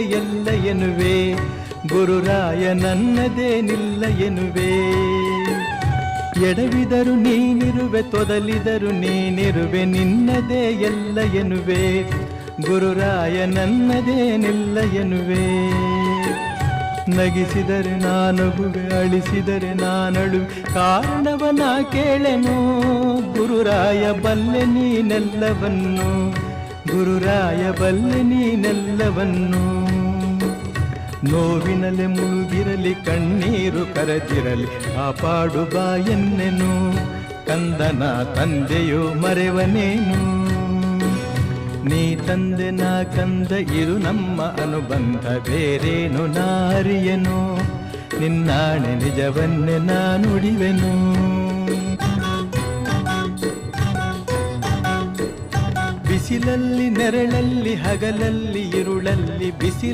ಎಲ್ಲ ಎನ್ನುವೆ. ಗುರುರಾಯ ನನ್ನದೇನಿಲ್ಲ ಎನ್ನುವೆ. ಎಡವಿದರು ನೀನಿರುವೆ, ತೊದಲಿದರು ನೀನಿರುವೆ, ನಿನ್ನದೇ ಎಲ್ಲ ಎನ್ನುವೆ. ಗುರುರಾಯ ನನ್ನದೇನಿಲ್ಲ ಎನ್ನುವೆ. ನಗಿಸಿದರೆ ನಾನಗುವೆ, ಅಳಿಸಿದರೆ ನಾನಳು. ಕಾರಣವನ ಕೇಳೆನು ಗುರುರಾಯ ಬಲ್ಲೆ ನೀನೆಲ್ಲವನ್ನು. ಗುರುರಾಯ ಬಲ್ಲೆ ನೀನೆಲ್ಲವನ್ನು. ನೋವಿನಲೆ ಮುಳುಗಿರಲಿ, ಕಣ್ಣೀರು ಕರೆದಿರಲಿ ಕಾಪಾಡು ಬಾ ಎನ್ನೆನು. ಕಂದನ ತಂದೆಯು ಮರೆವನೇನು? ನೀ ತಂದೆ, ನಾ ಕಂದ, ಇರು ನಮ್ಮ ಅನುಬಂಧ, ಬೇರೇನು ನಾರಿಯನು ನಿನ್ನಾಣೆ ನಿಜವನ್ನೇ ನಾ ಬಿಸಿಲಲ್ಲಿ ನೆರಳಲ್ಲಿ ಹಗಲಲ್ಲಿ ಇರುಳಲ್ಲಿ ಬಿಸಿ